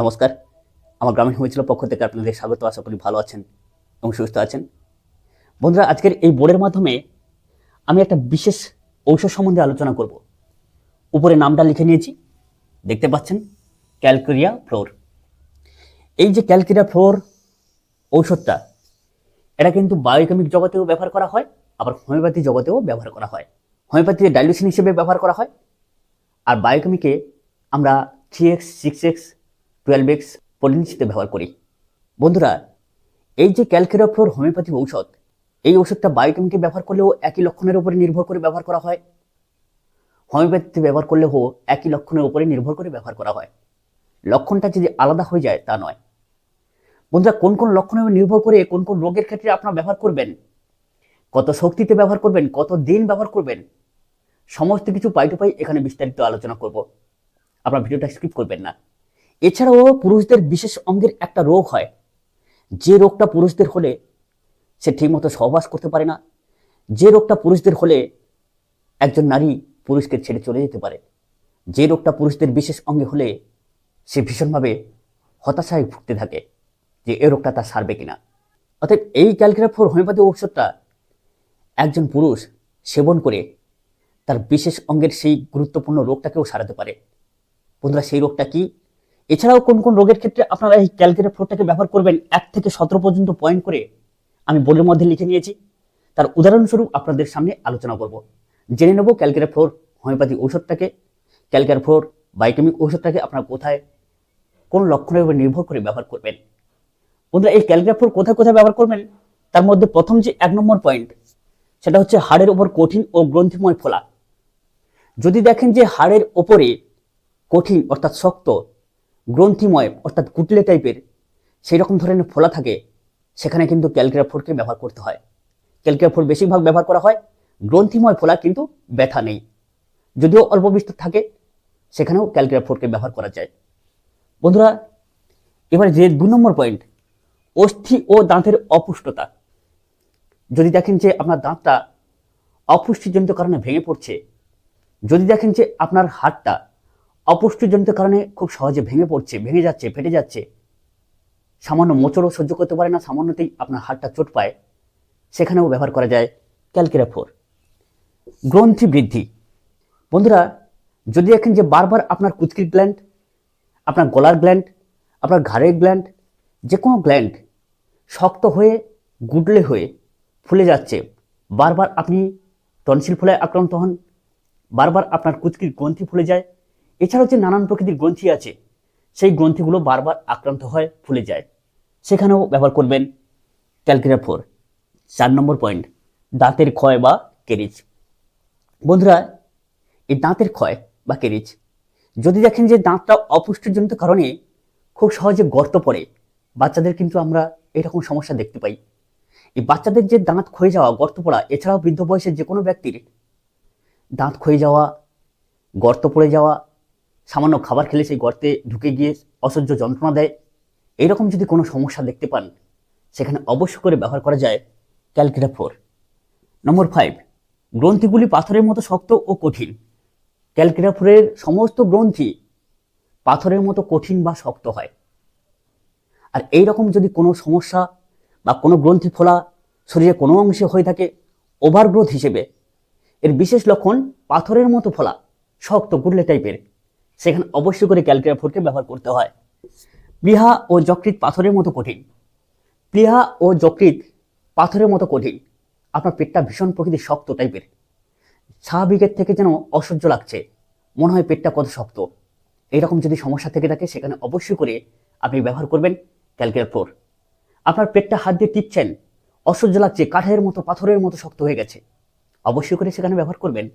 নমস্কার। আমার গ্রামীণ হয়েছিল পক্ষ থেকে আপনাদের স্বাগত। আশা করি ভালো আছেন এবং সুস্থ আছেন। বন্ধুরা, আজকের এই বোর্ডের মাধ্যমে আমি একটা বিশেষ ঔষধ সম্বন্ধে আলোচনা করব। উপরে নামটা লিখে নিয়েছি। দেখতে পাচ্ছেন, ক্যালকেরিয়া ফ্লোর। এই যে ক্যালকেরিয়া ফ্লোর ঔষধটা, এটা কিন্তু বায়োকেমিক জগতেও ব্যবহার করা হয়, আবার হোমিওপ্যাথি জগতেও ব্যবহার করা হয়। হোমিওপ্যাথিতে ডাইলুশন হিসেবে ব্যবহার করা হয়। আর বায়োকেমিকে আমরা three X six X twelve X পলিনিসিতে ব্যবহার করি। বন্ধুরা, এই যে ক্যালকেরাফ্লোর হোমিওপ্যাথি ঔষধ, এই ওষুধটা বায়োকেমিকে ব্যবহার করলেও একই লক্ষণের উপরে নির্ভর করে ব্যবহার করা হয়। হোমিওপ্যাথিতে ব্যবহার করলেও একই লক্ষণের উপরে নির্ভর করে ব্যবহার করা হয়। লক্ষণটা যদি আলাদা হয়ে যায়, তা নয়। বন্ধুরা, কোন কোন লক্ষণের নির্ভর করে, কোন কোন রোগের ক্ষেত্রে আপনারা ব্যবহার করবেন? কত শক্তিতে ব্যবহার করবেন? কত দিন ব্যবহার করবেন? সমস্ত কিছু পাই টু পাই এখানে বিস্তারিত আলোচনা করব। আপনার ভিডিওটা স্কিপ করবেন না। এছাড়াও পুরুষদের বিশেষ অঙ্গের একটা রোগ হয়। যে রোগটা পুরুষদের হলে সে ঠিকমতো সহবাস করতে পারে না। যে রোগটা পুরুষদের হলে একজন নারী পুরুষকে ছেড়ে চলে যেতে পারে। যে রোগটা পুরুষদের বিশেষ অঙ্গে হলে সে ভীষণভাবে হতাশায় ভুগতে থাকে যে এ রোগটা তার সারবে কিনা। অর্থাৎ এই ক্যালকুলেফোর হোমিওপ্যাথি ঔষধটা একজন পুরুষ সেবন করে তার বিশেষ অঙ্গের সেই গুরুত্বপূর্ণ রোগটাকেও সারাতে পারে। বন্ধুরা, সেই রোগটা কি? এছাড়াও কোন কোন রোগের ক্ষেত্রে আপনারা এই ক্যালকুলেট ফ্লোরটাকে ব্যবহার করবেন এক থেকে সতেরো পর্যন্ত পয়েন্ট করে আমি বোর্ডের মধ্যে লিখে নিয়েছি। তার উদাহরণস্বরূপ আপনাদের সামনে আলোচনা করব। জেনে নেব ক্যালকুলেট ফ্লোর, হোমিওপ্যাথি ঔষধটাকে ক্যালকুলেট ফ্লোর, বায়োকেমিক ঔষধটাকে আপনারা কোথায়, কোন লক্ষণের উপর নির্ভর করে ব্যবহার করবেন। বন্ধুরা, এই ক্যালকুলেট ফ্লোর কোথায় কোথায় ব্যবহার করবেন? তার মধ্যে প্রথম যে এক নম্বর পয়েন্ট সেটা হচ্ছে হাড়ের ওপর কঠিন ও গ্রন্থিময় ফোলা। যদি দেখেন যে হাড়ের ওপরে কঠিন অর্থাৎ শক্ত গ্রন্থিময়, অর্থাৎ কুটলে টাইপের সেই রকম ধরনের ফোলা থাকে, সেখানে কিন্তু ক্যালকুলাফোরকে ব্যবহার করতে হয়। ক্যালকুলাফোর বেশিরভাগ ব্যবহার করা হয়, গ্রন্থিময় ফোলা কিন্তু ব্যথা নেই। যদিও অল্প বিস্তর থাকে, সেখানেও ক্যালকুলাফোরকে ব্যবহার করা যায়। বন্ধুরা, এবারে যে দু নম্বর পয়েন্ট অস্থি ও দাঁতের অপুষ্টতা। যদি দেখেন যে আপনার দাঁতটা অপুষ্টিজনিত কারণে ভেঙে পড়ছে, যদি দেখেন যে আপনার হাড়টা অপুষ্টিজনিত কারণে খুব সহজে ভেঙে পড়ছে, ভেঙে যাচ্ছে, ফেটে যাচ্ছে। সামান্য মোচড়ও সহ্য করতে পারে না, সামান্যতেই আপনার হাড়টা চোট পায়। সেখানেও ব্যবহার করা যায় ক্যালকেরাফোর। গ্রন্থি বৃদ্ধি। বন্ধুরা, যদি দেখেন যে বারবার আপনার কুচকির গ্ল্যান্ড আপনার গলার গ্ল্যান্ড আপনার ঘাড়ের গ্ল্যান্ড যে কোনো গ্ল্যান্ড শক্ত হয়ে গুডলে হয়ে ফুলে যাচ্ছে, বারবার আপনি টনসিল ফুলায় আক্রান্ত হন, বারবার আপনার কুচকির গ্রন্থি ফুলে যায় এছাড়াও যে নানান প্রকৃতির গ্রন্থি আছে, সেই গ্রন্থিগুলো বারবার আক্রান্ত হয়, ফুলে যায়। সেখানেও ব্যবহার করবেন ক্যালকুলেটার ফোর চার নম্বর পয়েন্ট, দাঁতের ক্ষয় বা কেরিজ। বন্ধুরা, এই দাঁতের ক্ষয় বা কেরিজ, যদি দেখেন যে দাঁতটা অপুষ্টিজনিত কারণে খুব সহজে গর্ত পড়ে, বাচ্চাদের কিন্তু আমরা এরকম সমস্যা দেখতে পাই। এই বাচ্চাদের যে দাঁত ক্ষয়ে যাওয়া, গর্ত পড়া, এছাড়াও বৃদ্ধ বয়সের যে কোনো ব্যক্তির দাঁত ক্ষয়ে যাওয়া, গর্ত পড়ে যাওয়া সামান্য খাবার খেলে সেই গর্তে ঢুকে গিয়ে অসহ্য যন্ত্রণা দেয়। এইরকম যদি কোনো সমস্যা দেখতে পান, সেখানে অবশ্য করে ব্যবহার করা যায় ক্যালকুলেটার ফোর। নম্বর ফাইভ, গ্রন্থিগুলি পাথরের মতো শক্ত ও কঠিন। ক্যালকুলেটার ফোরের সমস্ত গ্রন্থি পাথরের মতো কঠিন বা শক্ত হয়। আর এই রকম যদি কোনো সমস্যা বা কোনো গ্রন্থি ফোলা শরীরে কোনো অংশে হয়ে থাকে, ওভারগ্রোথ হিসেবে। এর বিশেষ লক্ষণ পাথরের মতো ফোলা, শক্ত গুডলে টাইপের। সেখানে অবশ্যই করে ক্যালকুলেটার ফোরকে ব্যবহার করতে হয়। প্লিহা ও যকৃত পাথরের মতো কঠিন। প্লিহা ও যকৃত পাথরের মতো কঠিন। আপনার পেটটা ভীষণ প্রকৃতি শক্ত টাইপের। স্বাভাবিকের থেকে যেন অসহ্য লাগছে। মনে হয় পেটটা কত শক্ত। এইরকম যদি সমস্যা থেকে থাকে, সেখানে অবশ্যই করে আপনি ব্যবহার করবেন ক্যালকুলেটার ফোর। আপনার পেটটা হাত দিয়ে টিপছেন, অসহ্য লাগছে, কাঠের মতো, পাথরের মতো শক্ত হয়ে গেছে। অবশ্যই করে সেখানে ব্যবহার করবেন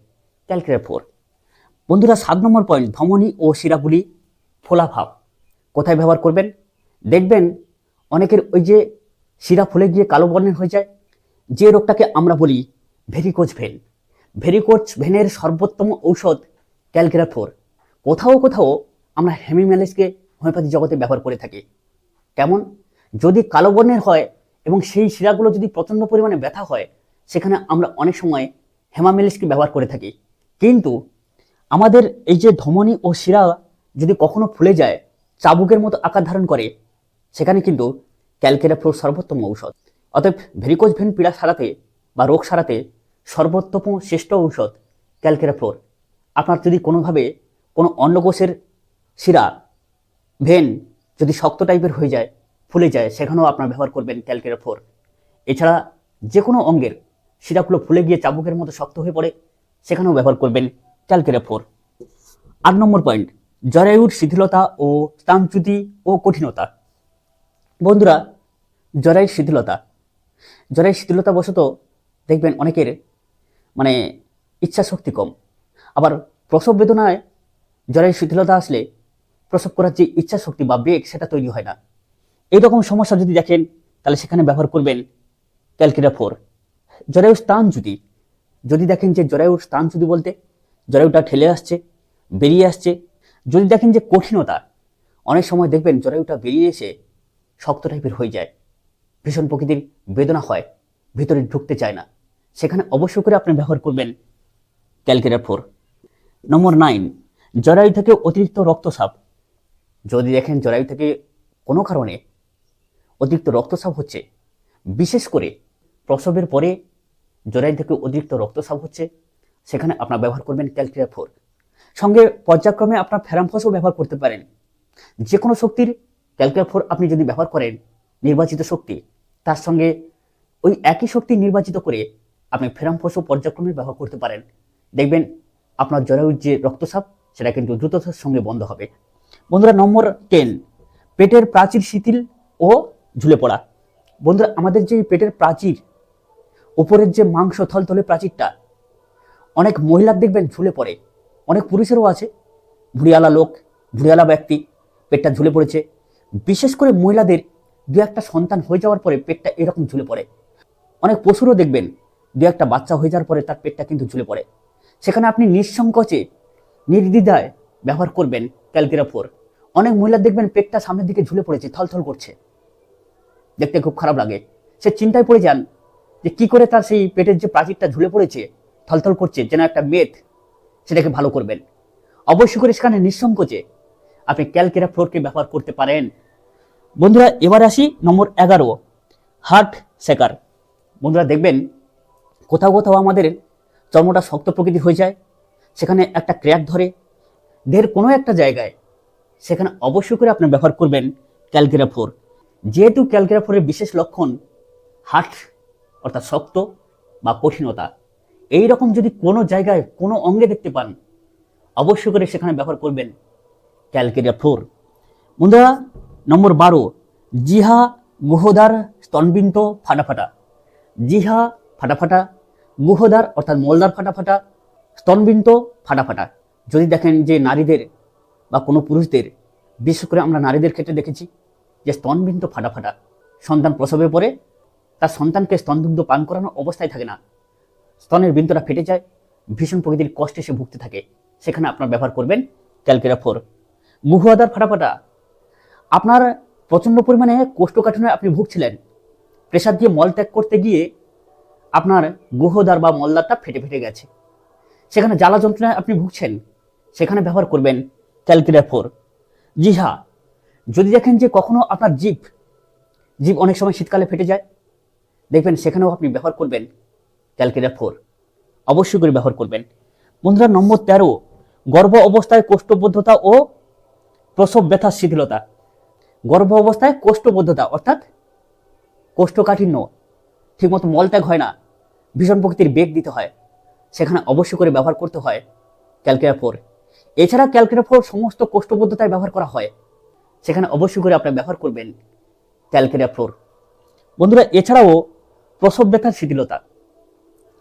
ক্যালকুলেটার ফোর। বন্ধুরা, সাত নম্বর পয়েন্ট ধমনী ও শিরাগুলি ফোলাভাব কোথায় ব্যবহার করবেন? দেখবেন অনেকের ওই যে শিরা ফুলে গিয়ে কালো বর্ণের হয়ে যায়। যে রোগটাকে আমরা বলি ভেরিকোজ ভেন ভেরিকোজ ভেনের সর্বোত্তম ঔষধ ক্যালকুলেটর কোথাও কোথাও আমরা হেমিম্যালিসকে হোমিওপ্যাথি জগতে ব্যবহার করে থাকি। কেমন? যদি কালো বর্ণের হয় এবং সেই শিরাগুলো যদি প্রচণ্ড পরিমাণে ব্যথা হয়, সেখানে আমরা অনেক সময় হেমামেলিসকে ব্যবহার করে থাকি। কিন্তু আমাদের এই যে ধমনী ও শিরা যদি কখনো ফুলে যায়, চাবুকের মতো আকার ধারণ করে, সেখানে কিন্তু ক্যালকেরা ফ্লোর সর্বোত্তম ঔষধ। অতএব ভেরিকোজ ভেন পীড়া সারাতে বা রোগ সারাতে সর্বোত্তম শ্রেষ্ঠ ঔষধ ক্যালকেরা ফ্লোর। আপনার যদি কোনোভাবে কোনো অন্নকোষের শিরা, ভেন যদি শক্ত টাইপের হয়ে যায়, ফুলে যায়, সেখানেও আপনার ব্যবহার করবেন ক্যালকেরা ফোর এছাড়া যে কোনো অঙ্গের শিরাগুলো ফুলে গিয়ে চাবুকের মতো শক্ত হয়ে পড়ে, সেখানেও ব্যবহার করবেন ক্যালকেরা ফোর। আট নম্বর পয়েন্ট, জরায়ুর শিথিলতা ও স্থানচ্যুতি ও কঠিনতা। বন্ধুরা, জরায়ুর শিথিলতা। জরায়ুর শিথিলতা বশত দেখবেন অনেকের মানে ইচ্ছা শক্তি কম। আবার প্রসব বেদনায় জরায়ুর শিথিলতা আসলে প্রসব করার যে ইচ্ছা শক্তি বা বেগ, সেটা তৈরি হয় না। এইরকম সমস্যা যদি দেখেন, তাহলে সেখানে ব্যবহার করবেন ক্যালকিরা ফোর। জরায়ুর স্থান যদি দেখেন যে জরায়ুর স্থান যদি বলতে জরায়ুটা ঠেলে আসছে, বেরিয়ে আসছে। যদি দেখেন যে কঠিনতা, অনেক সময় দেখবেন জরায়ুটা বেরিয়ে এসে শক্ত টাইপের হয়ে যায়। ভীষণ প্রকৃতির বেদনা হয়, ভিতরে ঢুকতে চায় না। সেখানে অবশ্যই করে আপনি ব্যবহার করবেন ক্যালকিরা ফোর। নম্বর নাইন জরায়ু থেকে অতিরিক্ত রক্তচাপ। যদি দেখেন জরায়ু থেকে কোনো কারণে অতিরিক্ত রক্তস্রাব হচ্ছে, বিশেষ করে প্রসবের পরে জরায়ু থেকে অতিরিক্ত রক্তস্রাব হচ্ছে সেখানে আপনার ব্যবহার করবেন ক্যালকিরা ফোর। সঙ্গে পর্যায়ক্রমে আপনার ফেরামফসও ব্যবহার করতে পারেন। যে কোনো শক্তির ক্যালকিরা ফোর আপনি যদি ব্যবহার করেন, নির্বাচিত শক্তি, তার সঙ্গে ওই একই শক্তি নির্বাচিত করে আপনি ফেরামফসও পর্যায়ক্রমে ব্যবহার করতে পারেন। দেখবেন আপনার জরায়ুর যে রক্তচাপ, সেটা কিন্তু দ্রুততার সঙ্গে বন্ধ হবে। বন্ধুরা, নম্বর টেন পেটের প্রাচীর শিথিল ও ঝুলে পড়া। বন্ধুরা, আমাদের যে পেটের প্রাচীর, উপরের যে মাংস থলথলে প্রাচীরটা অনেক মহিলার দেখবেন ঝুলে পড়ে। অনেক পুরুষেরও আছে। ভুড়িয়ালা লোক ভুড়িয়ালা ব্যক্তি, পেটটা ঝুলে পড়েছে। বিশেষ করে মহিলাদের দু একটা সন্তান হয়ে যাওয়ার পরে পেটটা এরকম ঝুলে পড়ে। অনেক পশুরও দেখবেন দু একটা বাচ্চা হয়ে যাওয়ার পরে তার পেটটা কিন্তু ঝুলে পড়ে। সেখানে আপনি নিঃসংকোচে, নির্দ্বিধায় ব্যবহার করবেন ক্যালকিরা ফোর অনেক মহিলা দেখবেন পেটটা সামনের দিকে ঝুলে পড়েছে, থলথল করছে। দেখতে খুব খারাপ লাগে। সে চিন্তায় পড়ে যান যে কি করে তার সেই পেটের যে প্রাচীরটা ঝুলে পড়েছে থলথল করছে, যেন একটা মেদ সেটাকে ভালো করবেন। অবশ্যই করে সেখানে নিঃসংকোচে আপনি ক্যালকেরা ফ্লোরকে ব্যবহার করতে পারেন। বন্ধুরা, এবার আসি নম্বর এগারো, হার্ট সেকার বন্ধুরা, দেখবেন কোথাও কোথাও আমাদের চর্মটা শক্ত প্রকৃতি হয়ে যায়, সেখানে একটা ক্র্যাক ধরে দেহের কোনো একটা জায়গায় সেখানে অবশ্যই করে আপনি ব্যবহার করবেন ক্যালকেরা ফোর যেহেতু ক্যালকেরা ফোরের বিশেষ লক্ষণ হার্ট, অর্থাৎ শক্ত বা কঠিনতা এই রকম যদি কোনো জায়গায় কোনো অঙ্গে দেখতে পান, অবশ্যই করে সেখানে ব্যবহার করবেন ক্যালকেরিয়া ফ্লোর। বন্ধুরা, নম্বর বারো, জিহা গুহদার স্তনবিন্ত ফাটাফাটা। জিহা ফাটাফাটা, গুহদার অর্থাৎ মলদার ফাটাফাটা, স্তনবিন্ত ফাটাফাটা। যদি দেখেন যে নারীদের বা কোনো পুরুষদের, বিশেষ করে আমরা নারীদের ক্ষেত্রে দেখেছি, যে স্তনবিন্ত ফাটাফাটা, সন্তান প্রসবের পরে তার সন্তানকে স্তনদুগ্ধ পান করানো অবস্থায় থাকে না। স্তনের বিন্দুটা ফেটে যায়, ভীষণ প্রকৃতির কষ্টে সে ভুগতে থাকে। সেখানে আপনার ব্যবহার করবেন ক্যালকেরা ফোর। গুহুয়াদার ফাটাফাটা। আপনার প্রচণ্ড পরিমাণে কোষ্ঠকাঠিন্যে আপনি ভুগছিলেন। প্রেশার দিয়ে মল ত্যাগ করতে গিয়ে আপনার গুহদার বা মলদারটা ফেটে ফেটে গেছে। সেখানে জ্বালা যন্ত্রণায় আপনি ভুগছেন। সেখানে ব্যবহার করবেন ক্যালকুলেটার ফোর। জি হ্যাঁ যদি দেখেন যে কখনো আপনার জিভ জিভ অনেক সময় শীতকালে ফেটে যায়, দেখবেন সেখানেও আপনি ব্যবহার করবেন ক্যালকুলেটার ফোর। অবশ্যই করে ব্যবহার করবেন। বন্ধুরা, নম্বর তেরো, গর্ভ অবস্থায় কোষ্ঠবদ্ধতা ও প্রসব ব্যথা শিথিলতা। গর্ভ অবস্থায় কোষ্ঠবদ্ধতা, অর্থাৎ কোষ্ঠকাঠিন্য। ঠিকমতো মলত্যাগ হয় না, ভীষণ প্রকৃতির বেগ দিতে হয়। সেখানে অবশ্যই করে ব্যবহার করতে হয় ক্যালকুলেটার ফোর। এছাড়া ক্যালকুলেটার ফোর সমস্ত কোষ্ঠবদ্ধতায় ব্যবহার করা হয়। সেখানে অবশ্যই করে আপনারা ব্যবহার করবেন ক্যালকুলেটার ফোর। বন্ধুরা, এছাড়াও প্রসব ব্যথার শিথিলতা।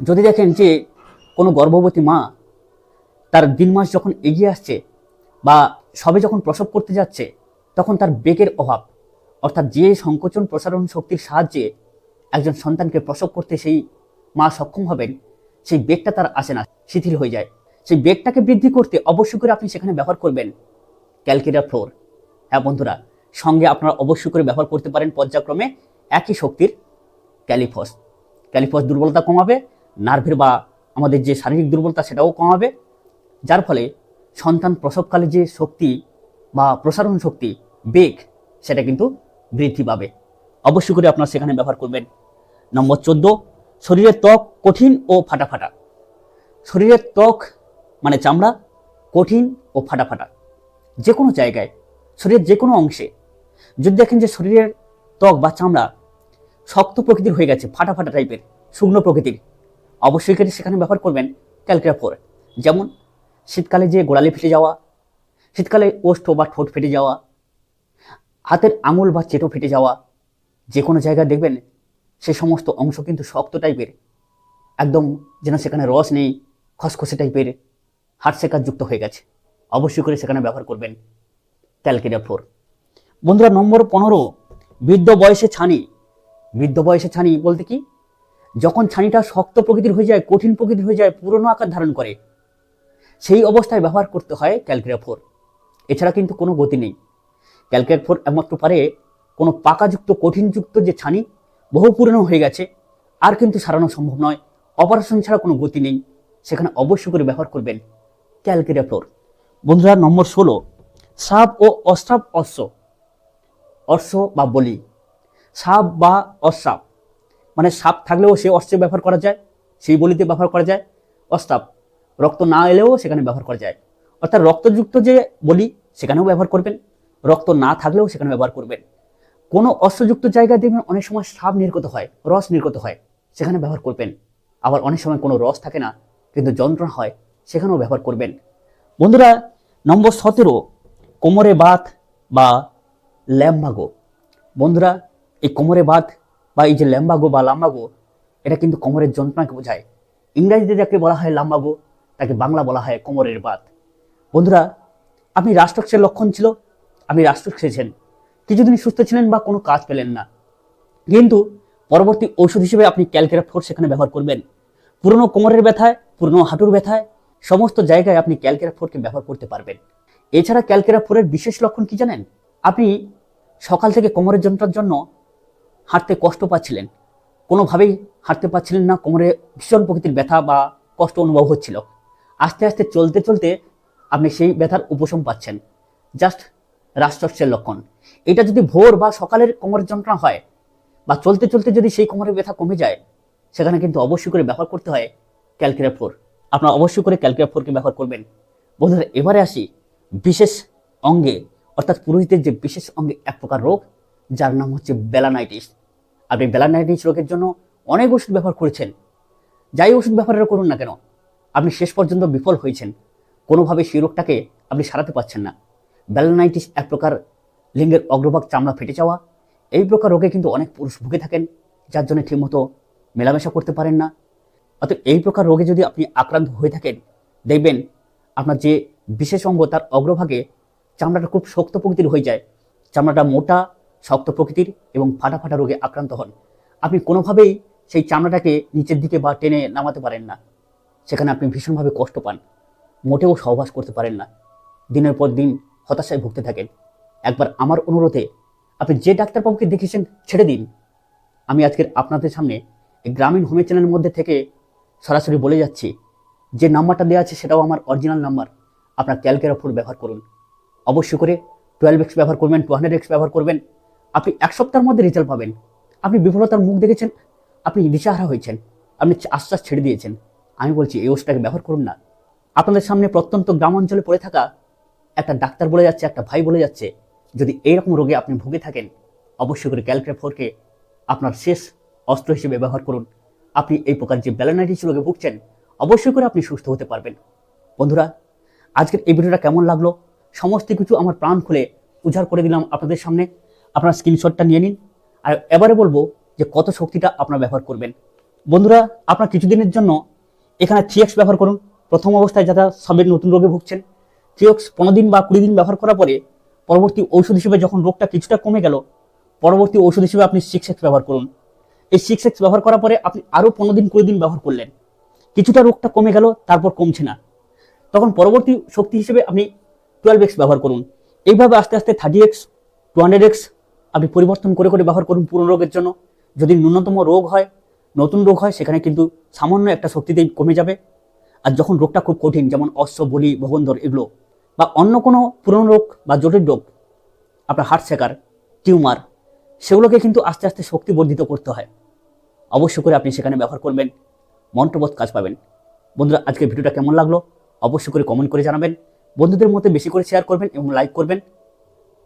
যদি দেখেন যে কোনো গর্ভবতী মা তার দিন মাস যখন এগিয়ে আসছে বা সবে যখন প্রসব করতে যাচ্ছে, তখন তার বেগের অভাব, অর্থাৎ যে সংকোচন প্রসারণ শক্তির সাহায্যে একজন সন্তানকে প্রসব করতে সেই মা সক্ষম হবেন, সেই বেগটা তার আসে না, শিথিল হয়ে যায়। সেই বেগটাকে বৃদ্ধি করতে অবশ্যই করে আপনি সেখানে ব্যবহার করবেন ক্যালকিরা ফ্লোর। হ্যাঁ বন্ধুরা, সঙ্গে আপনারা অবশ্যই করে ব্যবহার করতে পারেন পর্যায়ক্রমে একই শক্তির ক্যালিফস। ক্যালিফস দুর্বলতা কমাবে নার্ভের বা আমাদের যে শারীরিক দুর্বলতা সেটাও কমাবে, যার ফলে সন্তান প্রসবকালে যে শক্তি বা প্রসারণ শক্তি বেগ, সেটা কিন্তু বৃদ্ধি পাবে। অবশ্যই করে আপনারা সেখানে ব্যবহার করবেন। নম্বর চোদ্দ, শরীরের ত্বক কঠিন ও ফাটা ফাটা শরীরের ত্বক মানে চামড়া কঠিন ও ফাটা ফাটা যে কোনো জায়গায়, শরীরের যে কোনো অংশে, যদি দেখেন যে শরীরের ত্বক বা চামড়া শক্ত প্রকৃতির হয়ে গেছে ফাটা ফাটা টাইপের শুকনো প্রকৃতির অবশ্যই করে সেখানে ব্যবহার করবেন ক্যালকুলেট ফোর। যেমন শীতকালে যে গোড়ালি ফেটে যাওয়া, শীতকালে ওষ্ঠ বা ঠোঁট ফেটে যাওয়া, হাতের আঙুল বা চেটো ফেটে যাওয়া যে কোনো জায়গায় দেখবেন সে সমস্ত অংশ কিন্তু শক্ত টাইপের। একদম যেন সেখানে রস নেই, খসখসে টাইপের হাট শেখার যুক্ত হয়ে গেছে। অবশ্যই করে সেখানে ব্যবহার করবেন ক্যালকেরিয়া ফোর। বন্ধুরা, নম্বর পনেরো, বৃদ্ধ বয়সে ছানি। বৃদ্ধ বয়সে ছানি বলতে কি? যখন ছানিটা শক্ত প্রকৃতির হয়ে যায়, কঠিন প্রকৃতির হয়ে যায়, পুরনো আকার ধারণ করে, সেই অবস্থায় ব্যবহার করতে হয় ক্যালকুলেট ফোর। এছাড়া কিন্তু কোনো গতি নেই। ক্যালকুলেট ফোর একমাত্র পারে কোনো পাকাযুক্ত, কঠিনযুক্ত যে ছানি বহু পুরনো হয়ে গেছে, আর কিন্তু সারানো সম্ভব নয়। অপারেশন ছাড়া কোনো গতি নেই। সেখানে অবশ্যই করে ব্যবহার করবেন ক্যালকুলেট ফোর। বন্ধুরা, নম্বর ষোলো, সাপ ও অশ্রাপ অশ্ব। অশ্ব বা বলি। সাপ বা অশ্রাপ। মানে সাপ থাকলেও সে অস্ত্রে ব্যবহার করা যায়, সেই বলিতে ব্যবহার করা যায়। অস্ত্রাপ রক্ত না এলেও সেখানে ব্যবহার করা যায়। অর্থাৎ রক্তযুক্ত যে বলি, সেখানেও ব্যবহার করবেন। রক্ত না থাকলেও সেখানে ব্যবহার করবেন। কোনো অস্ত্রযুক্ত জায়গায় দেখবেন অনেক সময় সাপ নির্গত হয়, রস নির্গত হয়, সেখানে ব্যবহার করবেন। আবার অনেক সময় কোনো রস থাকে না, কিন্তু যন্ত্রণা হয়, সেখানেও ব্যবহার করবেন। বন্ধুরা, নম্বর সতেরো, কোমরে বাত বা ল্যাম্বাগো। বন্ধুরা, এই কোমরে বাত বা এই যে ল্যাম্বাগো বা লাম্বাগো এটা কিন্তু কোমরের যন্ত্রণাকে বোঝায়। ইংরাজিতে যাকে বলা হয় লাম্বাগো তাকে বাংলা বলা হয় কোমরের বাত বন্ধুরা, আপনি রাষ্ট্রক্ষের লক্ষণ ছিল, আপনি রাষ্ট্র খেয়েছেন। কিছুদিন সুস্থ ছিলেন বা কোনো কাজ পেলেন না। কিন্তু পরবর্তী ঔষধ হিসেবে আপনি ক্যালকেরা ফোর সেখানে ব্যবহার করবেন। পুরনো কোমরের ব্যথায়, পুরনো হাঁটুর ব্যথায়, সমস্ত জায়গায় আপনি ক্যালকেরা ফোরকে ব্যবহার করতে পারবেন। এছাড়া ক্যালকেরা ফোরের বিশেষ লক্ষণ কি জানেন? আপনি সকাল থেকে কোমরের যন্ত্রণার জন্য হাঁটতে কষ্ট পাচ্ছিলেন। কোনোভাবেই হাঁটতে পারছিলেন না, কোমরে ভীষণ প্রকৃতির ব্যথা বা কষ্ট অনুভব হচ্ছিল। আস্তে আস্তে চলতে চলতে আপনি সেই ব্যথার উপশম পাচ্ছেন। জাস্ট রাষ্ট্রের লক্ষণ। এটা যদি ভোর বা সকালের কোমরের যন্ত্রণা হয় বা চলতে চলতে যদি সেই কোমরের ব্যথা কমে যায়, সেখানে কিন্তু অবশ্যই করে ব্যবহার করতে হয় ক্যালকুলেট ফোর। আপনারা অবশ্যই করে ক্যালকুলেট ফোরকে ব্যবহার করবেন। বন্ধুরা, এবারে আসি বিশেষ অঙ্গে, অর্থাৎ পুরোহিতের যে বিশেষ অঙ্গে এক প্রকার রোগ যার নাম হচ্ছে বেলানাইটিস আপনি বেলানাইটিস রোগের জন্য অনেক ওষুধ ব্যবহার করেছেন। যাই ওষুধ ব্যবহার করুন না কেন, আপনি শেষ পর্যন্ত বিফল হয়েছেন। কোনোভাবে সেই রোগটাকে আপনি সারাতে পারছেন না। বেলানাইটিস এক প্রকার লিঙ্গের অগ্রভাগ চামড়া ফেটে যাওয়া, এই প্রকার রোগে কিন্তু অনেক পুরুষ ভুগে থাকেন, যার জন্য ঠিকমতো মেলামেশা করতে পারেন না। অর্থাৎ এই প্রকার রোগে যদি আপনি আক্রান্ত হয়ে থাকেন, দেখবেন আপনার যে বিশেষ অঙ্গ তার অগ্রভাগে চামড়াটা খুব শক্ত প্রকৃতির হয়ে যায়। চামড়াটা মোটা শক্ত প্রকৃতির এবং ফাটা ফাটা রোগে আক্রান্ত হন। আপনি কোনোভাবেই সেই চামড়াটাকে নিচের দিকে বা টেনে নামাতে পারেন না। সেখানে আপনি ভীষণভাবে কষ্ট পান। মোটেও সহবাস করতে পারেন না। দিনের পর দিন হতাশায় ভুগতে থাকেন। একবার আমার অনুরোধে আপনি যে ডাক্তারবাবুকে দেখেছেন ছেড়ে দিন। আমি আজকের আপনাদের সামনে গ্রামীণ হোমে চ্যানেলের মধ্যে থেকে সরাসরি বলে যাচ্ছি, যে নাম্বারটা দেওয়া আছে সেটাও আমার অরিজিনাল নাম্বার। আপনার ক্যালকেরা ফোর ব্যবহার করুন। অবশ্যই করে টুয়েলভ এক্স ব্যবহার করবেন, টু হান্ড্রেড এক্স ব্যবহার করবেন। আপনি এক সপ্তাহের মধ্যে রেজাল্ট পাবেন। আপনি বিফলতার মুখ দেখেছেন, আপনি দিশাহারা হয়েছেন, আপনি আশ্বাস ছেড়ে দিয়েছেন। আমি বলছি, এই ওষুধটাকে ব্যবহার করুন না। আপনাদের সামনে প্রত্যন্ত গ্রাম অঞ্চলে পড়ে থাকা একটা ডাক্তার বলে যাচ্ছে, একটা ভাই বলে যাচ্ছে, যদি এইরকম রোগে আপনি ভুগে থাকেন, অবশ্যই করে ক্যালকুলেট ফোরকে আপনার শেষ অস্ত্র হিসেবে ব্যবহার করুন। আপনি এই প্রকার যে ব্যালানাইটিস রোগে ভুগছেন, অবশ্যই করে আপনি সুস্থ হতে পারবেন। বন্ধুরা, আজকের এই ভিডিওটা কেমন লাগল? সমস্ত কিছু আমার প্রাণ খুলে উজাড় করে দিলাম আপনাদের সামনে। আপনার স্ক্রিনশটটা নিয়ে নিন। আর এবারে বলব যে কত শক্তিটা আপনারা ব্যবহার করবেন। বন্ধুরা, আপনার কিছুদিনের জন্য এখানে থ্রিএক্স ব্যবহার করুন। প্রথম অবস্থায় যারা সবের নতুন রোগে ভুগছেন থ্রিএক্স পনেরো দিন বা কুড়ি দিন ব্যবহার করার পরে পরবর্তী ঔষধ হিসেবে যখন রোগটা কিছুটা কমে গেল, পরবর্তী ঔষধ হিসেবে আপনি সিক্স এক্স ব্যবহার করুন। এই সিক্স এক্স ব্যবহার করার পরে আপনি আরও পনেরো দিন, কুড়ি দিন ব্যবহার করলেন। কিছুটা রোগটা কমে গেল, তারপর কমছে না। তখন পরবর্তী শক্তি হিসেবে আপনি টুয়েলভ এক্স ব্যবহার করুন। এইভাবে আস্তে আস্তে thirty X two hundred X আপনি পরিবর্তন করে করে ব্যবহার করুন পুরনো রোগের জন্য। যদি ন্যূনতম রোগ হয়, নতুন রোগ হয়, সেখানে কিন্তু সামান্য একটা শক্তিতেই কমে যাবে। আর যখন রোগটা খুব কঠিন, যেমন অশ্ব বলি ভগন্দর এগুলো, বা অন্য কোনো পুরনো রোগ বা জটিল রোগ, আপনার হার্ট শেকার টিউমার সেগুলোকে কিন্তু আস্তে আস্তে শক্তি বর্ধিত করতে হয়। অবশ্য করে আপনি সেখানে ব্যবহার করবেন, মন্ত্রবোধ কাজ পাবেন। বন্ধুরা, আজকের ভিডিওটা কেমন লাগল? অবশ্যই করে কমেন্ট করে জানাবেন। বন্ধুদের মধ্যে বেশি করে শেয়ার করবেন এবং লাইক করবেন।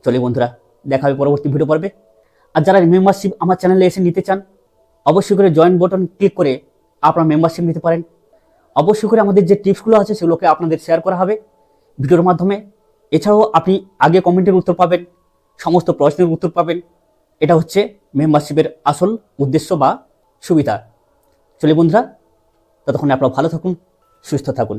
চলে বন্ধুরা দেখা হবে পরবর্তী ভিডিও পর্বে। আর যারা মেম্বারশিপ আমার চ্যানেলে এসে নিতে চান, অবশ্যই করে জয়েন বটন ক্লিক করে আপনার মেম্বারশিপ নিতে পারেন। অবশ্যই করে আমাদের যে টিপসগুলো আছে সেগুলোকে আপনাদের শেয়ার করা হবে ভিডিওর মাধ্যমে। এছাড়াও আপনি আগে কমেন্টের উত্তর পাবেন, সমস্ত প্রশ্নের উত্তর পাবেন। এটা হচ্ছে মেম্বারশিপের আসল উদ্দেশ্য বা সুবিধা। চলে বন্ধুরা, ততক্ষণে আপনারা ভালো থাকুন, সুস্থ থাকুন।